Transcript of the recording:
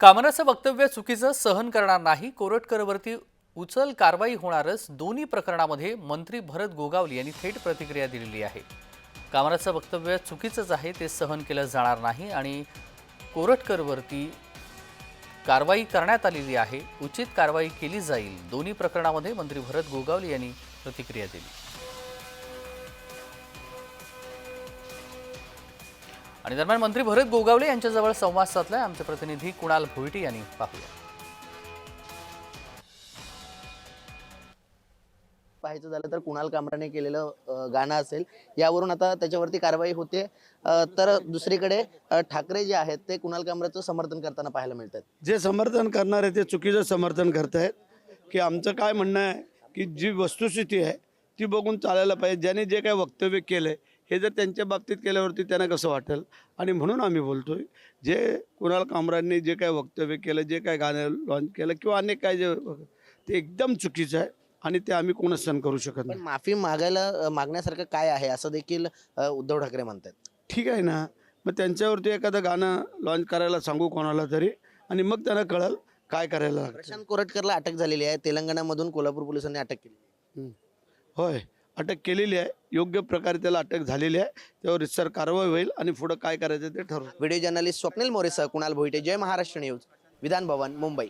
कामनाचं वक्तव्य चुकीचं सहन करणार नाही कोरटकरवरती उचल कारवाई होणारच दोन्ही प्रकरणामध्ये मंत्री भरत गोगावले यांनी थेट प्रतिक्रिया दिलेली आहे. कामनाचं वक्तव्य चुकीचंच आहे ते सहन केलं जाणार नाही आणि कोरटकरवरती कारवाई करण्यात आलेली आहे उचित कारवाई केली जाईल. दोन्ही प्रकरणामध्ये मंत्री भरत गोगावले यांनी प्रतिक्रिया दिली. आणि दरम्यान मंत्री भरत गोगावले यांच्याजवळ संवाद साधलाय. आमचे प्रतिनिधी कुणाल भोईटे यांनी पाहूया. पाहायचं झालं तर कुणाल कामराने केलेलं गाणं असेल यावरून आता त्याच्यावरती कारवाई होते. तर दुसरीकडे ठाकरे जे आहेत ते कुणाल कामराचं समर्थन करताना पाहायला मिळतात जे समर्थन करणारे ते चुकीचं समर्थन करतायत. की आमचं काय म्हणणं आहे की जी वस्तुस्थिती आहे ती बघून चालायला पाहिजे. ज्याने जे काय वक्तव्य केलं आहे हे जर त्यांच्या बाबतीत केल्यावरती त्यांना कसं वाटेल? आणि म्हणून आम्ही बोलतोय जे कुणाल कामरांनी जे काय वक्तव्य केलं जे काय गाणं लॉन्च केलं किंवा अनेक काय जे ते एकदम चुकीचं आहे आणि ते आम्ही कोणच सण करू शकत नाही. माफी मागायला मागण्यासारखं काय आहे? असं देखील उद्धव ठाकरे म्हणतात. ठीक आहे ना. मग त्यांच्यावरती एखादं गाणं लॉन्च करायला सांगू कोणाला तरी आणि मग त्यांना कळल काय करायला लागतं प्रशांत कोरटकरला अटक झालेली आहे. तेलंगणामधून कोल्हापूर पोलिसांनी अटक केली होय. अटक केलेली आहे. योग्य प्रकारे त्याला अटक झालेली आहे. त्यावर रितसर कारवाई होईल आणि पुढं काय करायचं ते ठरवू. व्हिडिओ जर्नलिस्ट स्वप्नील मोरेसह कुणाल भोईटे. जय महाराष्ट्र न्यूज. विधान भवन मुंबई.